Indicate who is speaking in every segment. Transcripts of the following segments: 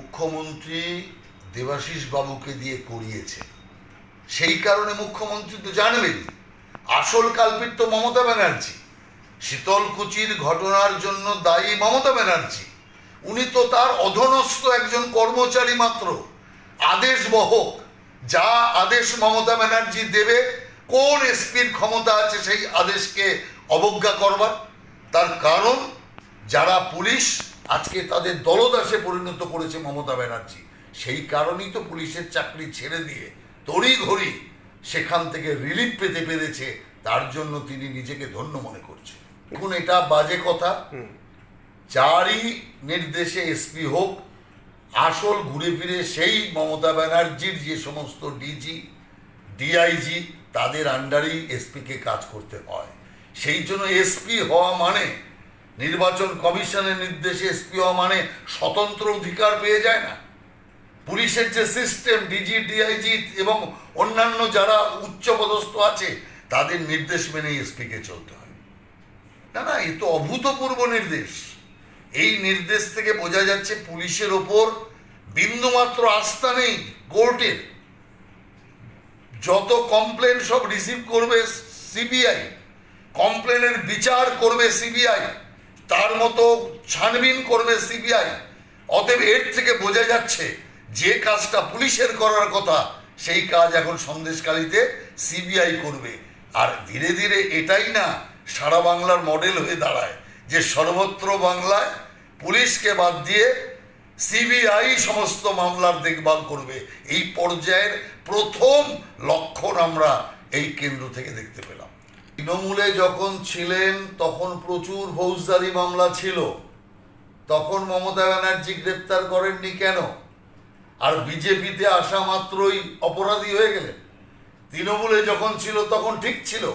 Speaker 1: মুখ্যমন্ত্রী দেবাশিস বাবুকে দিয়ে করিয়েছে। সেই কারণে মুখ্যমন্ত্রী তো জানবেনই আসল কালপিট তো মমতা ব্যানার্জি। শীতলকুচির ঘটনার জন্য দায়ী মমতা ব্যানার্জি। উনি তো তার অধনস্থ একজন কর্মচারী মাত্র। আদেশ বহক। যা আদেশ মমতা ব্যানার্জি দেবে, কোন এসপির ক্ষমতা আছে সেই আদেশকে অবজ্ঞা করবার? তার কারণ, যারা পুলিশ আজকে তাদের দলদাসে পরিণত করেছে মমতা ব্যানার্জি। সেই কারণেই তো পুলিশের চাকরি ছেড়ে দিয়ে তড়ি ঘড়ি সেখান থেকে রিলিফ পেতে পেরেছে তার জন্য তিনি নিজেকে ধন্য মনে করছেন। এখন এটা বাজে কথা। যারই নির্দেশে এসপি হোক আসল ঘুরে ফিরে সেই মমতা ব্যানার্জির যে সমস্ত ডিজি ডিআইজি তাদের আন্ডারেই এসপিকে কাজ করতে হয়। সেই জন্য এসপি হওয়া মানে নির্বাচন কমিশনের নির্দেশে এসপি হওয়া মানে স্বতন্ত্র অধিকার পেয়ে যায় না। পুলিশের যে সিস্টেম, ডিজি, ডিআইজি এবং অন্যান্য যারা উচ্চপদস্থ আছে, তাদের নির্দেশ মেনে এসপিকে চলতে হয়। না না, এ তো অভূতপূর্ব নির্দেশ। এই নির্দেশ থেকে বোঝা যাচ্ছে পুলিশের ওপর বিন্দুমাত্র আস্থা নেই কোর্টের। যত কমপ্লেন সব রিসিভ করবে সিবিআই, কমপ্লেনের বিচার করবে সিবিআই। তার মতো ছানবিন করবে সিবিআই, অতএব এর থেকে বোঝা যাচ্ছে যে কাজটা পুলিশের করার কথা, সেই কাজ এখন সন্দেশকালীতে সিবিআই করবে। আর ধীরে ধীরে এটাই না, সারা বাংলার মডেল হয়ে দাঁড়ায় যে সর্বত্র বাংলায় পুলিশকে বাদ দিয়ে সিবিআই সমস্ত মামলার দেখভাল করবে। এই পর্যায়ের প্রথম লক্ষণ আমরা এই কেন্দ্র থেকে দেখতে পেলাম। তৃণমূলে যখন ছিলেন, তখন প্রচুর ফৌজদারি মামলা ছিল। তখন মমতা ব্যানার্জি গ্রেপ্তার করেননি কেন? আর বিজেপিতে আসা মাত্রই অপরাধী হয়ে গেলেন। তৃণমূলে যখন ছিল, তখন ঠিক ছিল।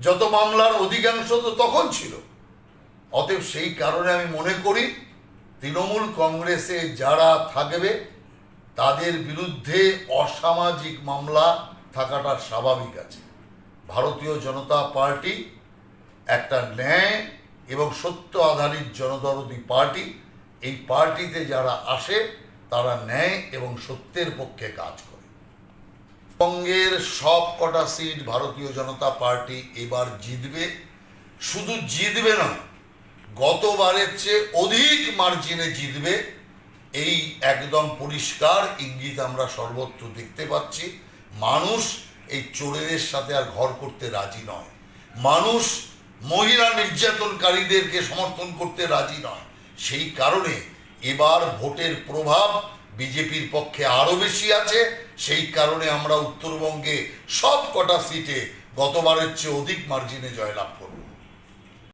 Speaker 1: যত মামলার অধিকাংশ তো তখন ছিল। অতএব সেই কারণে আমি মনে করি, তৃণমূল কংগ্রেসে যারা থাকবে, তাদের বিরুদ্ধে অসামাজিক মামলা থাকাটা স্বাভাবিক আছে। ভারতীয় জনতা পার্টি, একটা ন্যায় এবং সত্য আধারিত জনদরদী পার্টি, এই পার্টিতে যারা আসে, তারা ন্যায় এবং সত্যের পক্ষে কাজ করে। বঙ্গের সব কটা সিট ভারতীয় জনতা পার্টি এবার জিতবে। শুধু জিতবে না, গতবারের চেয়ে অধিক মার্জিনে জিতবে। এই একদম পরিষ্কার, ইঙ্গিত আমরা সর্বত্র দেখতে পাচ্ছি। মানুষ এই চোরের সাথে আর ঘর করতে রাজি নয়। মানুষ মহিলা নির্যাতনকারীদেরকে সমর্থন করতে রাজি নয়। সেই কারণে এবার ভোটের প্রভাব বিজেপির পক্ষে আরও বেশি আছে। সেই কারণে আমরা উত্তরবঙ্গে সব কটা সিটে গতবারের চেয়ে অধিক মার্জিনে জয়লাভ করব।